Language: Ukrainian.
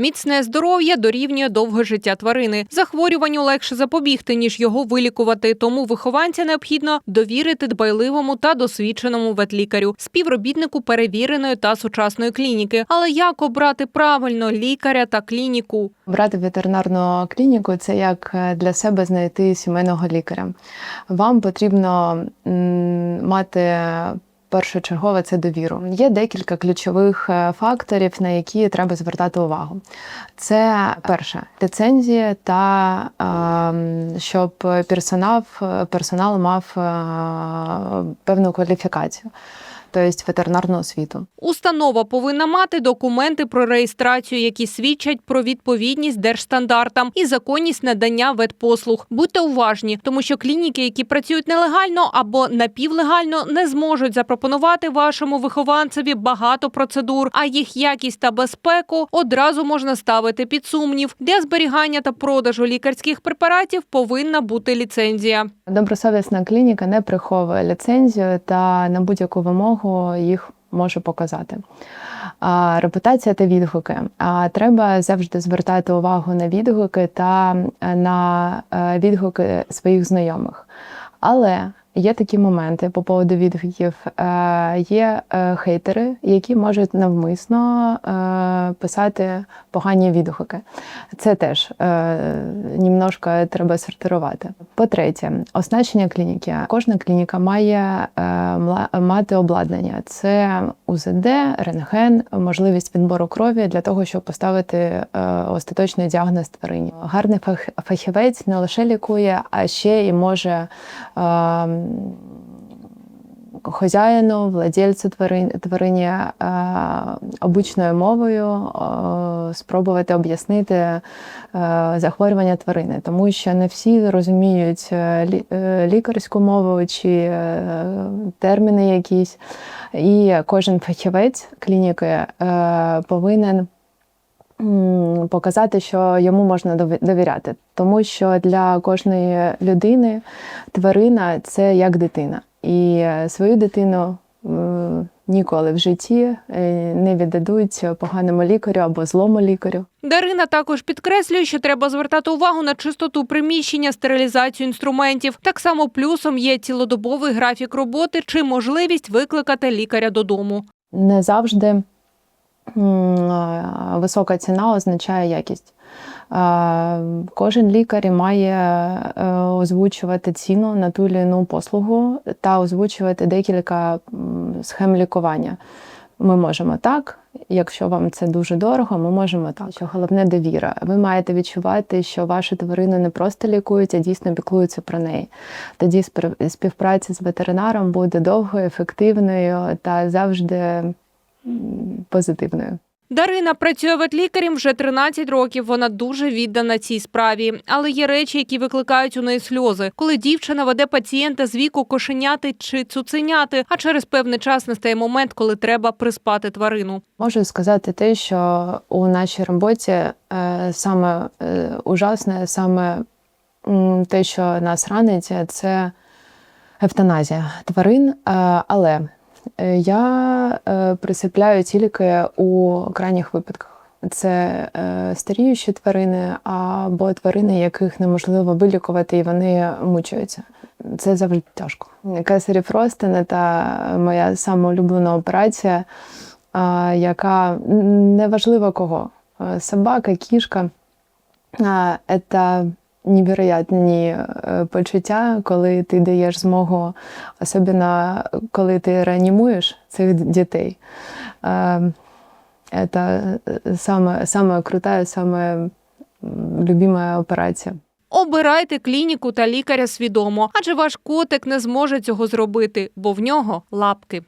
Міцне здоров'я дорівнює довге життя тварини. Захворюванню легше запобігти, ніж його вилікувати. Тому вихованця необхідно довірити дбайливому та досвідченому ветлікарю, співробітнику перевіреної та сучасної клініки. Але як обрати правильно лікаря та клініку? Брати ветеринарну клініку це як е, для себе знайти сімейного лікаря. Вам потрібно мати першочергове це довіру. Є декілька ключових е, факторів, на які треба звертати увагу. Це перше ліцензія та ем, щоб персонал, персонал мав е, певну кваліфікацію, тобто ветеринарну освіту. Установа повинна мати документи про реєстрацію, які свідчать про відповідність держстандартам і законність надання ветпослуг. Будьте уважні, тому що клініки, які працюють нелегально або напівлегально, не зможуть запропонувати вашому вихованцеві багато процедур, а їх якість та безпеку одразу можна ставити під сумнів. Для зберігання та продажу лікарських препаратів повинна бути ліцензія. Добросовісна клініка не приховує ліцензію та на будь-яку вимогу їх можу показати. А, репутація та відгуки. А, треба завжди звертати увагу на відгуки та е, на е, відгуки своїх знайомих. Але є такі моменти по поводу відгуків. Е, Є е, хейтери, які можуть навмисно е, писати погані відгуки. Це теж німножко треба сортирувати. По-третє, оснащення клініки. Кожна клініка має мати обладнання. Це УЗД, рентген, можливість відбору крові для того, щоб поставити остаточний діагноз тварині. Гарний фах- фахівець не лише лікує, а ще і може. Хозяїну, владельцю тварин, тварині е, обичною мовою е, спробувати об'яснити е, захворювання тварини, тому що не всі розуміють лі, лікарську мову чи терміни якісь. І кожен фахівець клініки повинен показати, що йому можна дові- довіряти, тому що для кожної людини тварина це як дитина. І е, свою дитину е, ніколи в житті е, не віддадуть поганому лікарю або злому лікарю. Дарина також підкреслює, що треба звертати увагу на чистоту приміщення, стерилізацію інструментів. Так само плюсом є цілодобовий графік роботи чи можливість викликати лікаря додому. Не завжди висока ціна означає якість. Е, Кожен лікар має е, озвучувати ціну на ту чи іншу послугу та озвучувати декілька схем лікування. Ми можемо так, якщо вам це дуже дорого, ми можемо так. Що головне довіра. Ви маєте відчувати, що вашу тварину не просто лікують, а дійсно піклуються про неї. Тоді співпраця з ветеринаром буде довгою, ефективною та завжди позитивною. Дарина працює ветлікарем вже 13 років. Вона дуже віддана цій справі. Але є речі, які викликають у неї сльози, коли дівчина веде пацієнта з віку кошеняти чи цуценяти, а через певний час настає момент, коли треба приспати тварину. Можу сказати те, що у нашій роботі е, саме е, ужасне, саме те, що нас ранить, це евтаназія тварин. Е, але я е, присипляю тільки у крайніх випадках. Це е, старіючі тварини або тварини, яких неможливо вилікувати, і вони мучаються. Це завжди тяжко. Кесарів Ростина та моя сама улюблена операція яка неважливо кого. Е, Собака, кішка. Це невероятні е, почуття, коли ти даєш змогу, особливо коли ти реанімуєш цих дітей. Е, Це саме, саме крута, саме любима операція. Обирайте клініку та лікаря свідомо, адже ваш котик не зможе цього зробити, бо в нього лапки.